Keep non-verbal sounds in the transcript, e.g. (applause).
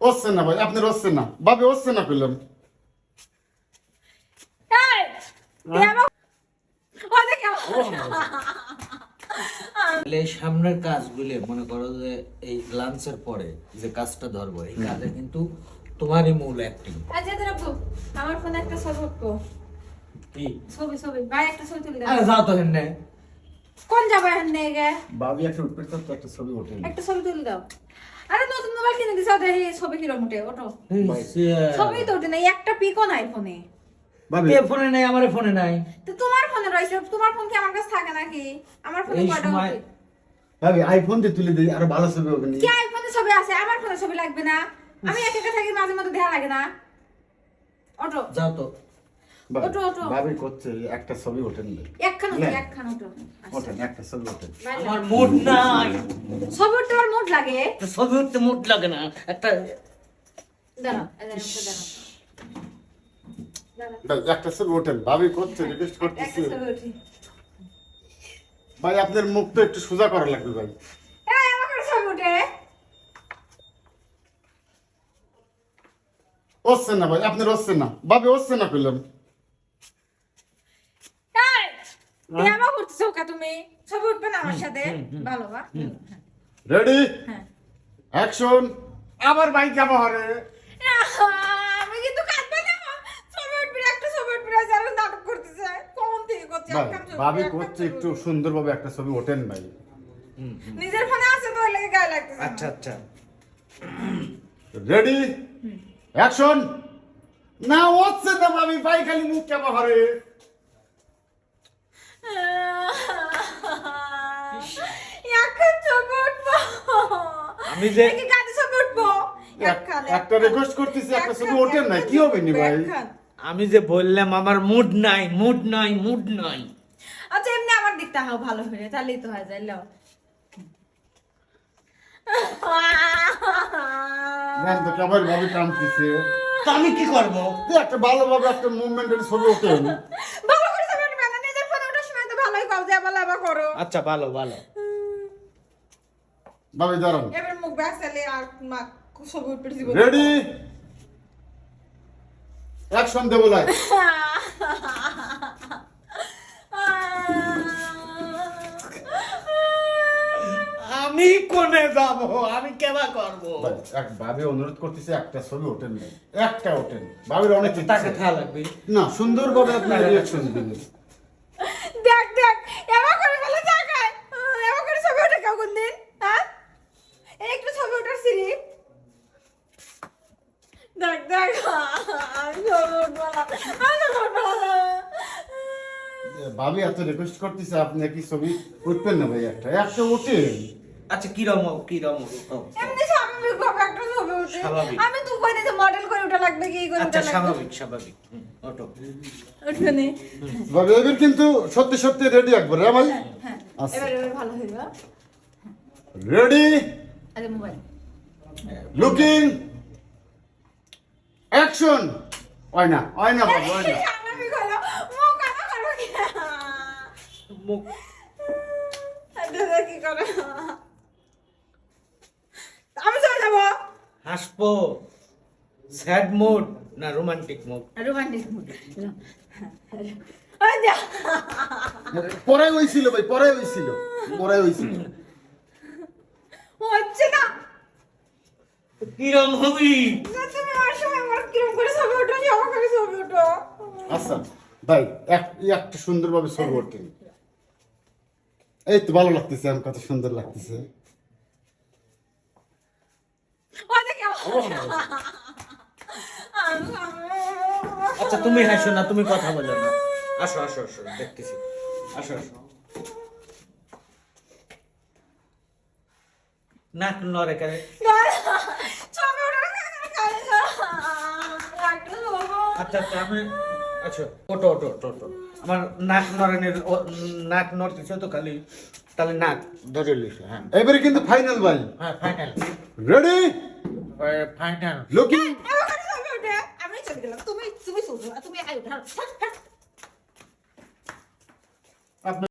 হচ্ছে না ভাই আপনার হচ্ছে না। হচ্ছে না সামনের কাজগুলি মনে করো যে এই লাঞ্চের পরে যে কাজটা ধরবো এই কাজে কিন্তু তোমারই মূল অ্যাক্টিং আচ্ছা তোরা আমার ফোনে একটা ছবি উঠবো কি? ছবি ছবি। ভাই একটা ছবি তুলে দাও যাও তো হেন কোন যাব এখন নেগে ভাবি একটা উঠবে তো একটা ছবি ওঠে একটা ছবি তুলে দাও। আরে নতুন মোবাইল কিনে দিছো দেখি ছবি কিরম উঠে ওঠো। ছবি তো ওঠে না একটা পিকও নাই ফোনে। ভাবি। এ ফোনে নাই আমার ফোনে নাই। তো তোমার ফোনে রয়েছে তোমার ফোন কি আমার কাছে থাকে নাকি? আমার ফোনে কয়টা উঠে? ভাবি আইফোন দিয়ে তুলে দিই আরও ভালো ছবি হবে নি কি আইফোনে ছবি আছে? আমার ফোনে ছবি লাগবে না। আমি একা একা থাকি মাঝে মাঝে দেখা লাগে না। ওঠো। যাও তো। ভাবি, ওঠো, ওঠো। ভাবি করছে একটা ছবি ওঠেন একখান ওঠো একখান ওঠো। আচ্ছা। ওঠেন একটা ছবি ওঠেন। আমার মুড নাই। ছবি উঠতে আমার মুড লাগে। ছবি উঠতে মুড লাগে না একটা দাঁড়াও দাঁড়াও, একটা দাঁড়াও। দাঁড়াও, ভাই, ছবি ওঠেন ভাবি করছে রিকোয়েস্ট করতেছে। ভাই আপনার মুখ তো একটু সোজা করা লাগবে ভাই। এই, আমার ছবি উঠে। হচ্ছে না ভাই আপনার হচ্ছে না। ভাবি হচ্ছে না করলাম এই, ব্যায়ামও করতেছো কা তুমি? ছবি উঠবে না আমার সাথে? ভালো, বা? রেডি হ্যাঁ। অ্যাকশন আবার ভাই কেমন হরে আমি কিন্তু কাঁদবো না। ছবি উঠবে একটা ছবি উঠবে যারা নাটক করতেছে। কখন থেকে করছে? ভাই একখান ছবি, ভাবি করছে। একটু সুন্দরভাবে একটা ছবি ওঠেন ভাই নিজের ফোনে আছে তো লেগে গায়ে লাগতেছে আচ্ছা আচ্ছা রেডি অ্যাকশন না হচ্ছে না ভাবি ভাই খালি মুখ কেমন হরে (laughs) আমি যে- একটা রিকোয়েস্ট করতেছি একটা একখান, ওঠেন না কি হবে নি ভাই? আমি যে বললাম আমার মুড নাই মুড নাই মুড নাই। আচ্ছা এমনি আমার দিকটা হাও ভালো হয়ে তাহলেই তো হয়ে যায় লও। দেন তো কেমন ভাবে টানতেছে আমি কি করব? তো একটা ভালোভাবে একটা মুভমেন্টের ছবি ওঠেন ভালো করে ছবি উঠবে না নিজের ফোনে ওঠার সময় তো ভালোই কও যে আবার আবার করো। আচ্ছা ভালো ভালো। ভাবি দাঁড়ান এবার মুখ আর মা জীবন রেডি অ্যাকশন দেবো লাই আমি কোনে যাব? আমি কেবা করব? এক ভাবে অনুরোধ করতেছি একটা ছবি ওঠেন একটা ওঠেন ভাবির অনেক। তাকে থাকা লাগবে। না সুন্দরভাবে আপনি রিয়াকশন দিবেন দেখ দেখ এবার করে বলে তাকায় এবার করে ছবি ওঠে কেউ কোন দিন হ্যাঁ এই একটু ছবি ওঠার সিরি দেখ দেখ আমি ছবি উঠবো না আমি ছবি উঠবো না। ভাবি এত রিকোয়েস্ট করতেছে আপনি কি ছবি উঠবেন না ভাই একটা? একটা ওঠেন আচ্ছা কি রকম কি রকম এমনি স্বাভাবিক একটা ছবি উঠে। স্বাভাবিক। আমি তো কই না যে মডেল করে ওঠা লাগবে কি করে আচ্ছা স্বাভাবিক স্বাভাবিক। হুম, উঠবে না? ভাবি এবার কিন্তু সত্যি সত্যি রেডি একবার ভাই হ্যাঁ। এবার এবার ভালো হইবে। রেডি আরে মোবাইল। লুকিং অ্যাকশন হয় না হয় না বাবু হয় না। মুখ কি? করে? আমি চলে যাব। হাসবো। স্যাড মুড না রোমান্টিক মুড? Romantic mood. ওই যা। পরে হইছিল ভাই পরে হইছিল পরে হইছিল। হচ্ছে না। কিরম হবি? তুমি আমার সময় আমার কিরম করে ছবি উঠো আমার করে ছবি উঠো আচ্ছা ভাই এক একটা সুন্দরভাবে ছবি এই তো ভালো লাগতেছে কত সুন্দর লাগতেছে। আচ্ছা তুমি হাসো না তুমি কথা বলো না। আসো আসো আসো দেখতেছি। আসো আসো। নাক নরে করে আচ্ছা আচ্ছা আমি আচ্ছা ওটো ওটো ওটো ওটো। আমার নাক নরেনের নাক নড়তেছে তো খালি তাহলে নাক ধরে লিছে হ্যাঁ। এবারে কিন্তু ফাইনাল ভাই হ্যাঁ ফাইনাল রেডি ফাইনাল লুকিং আমি চলে গেলাম তুমি তুমি তুমি আয় উঠা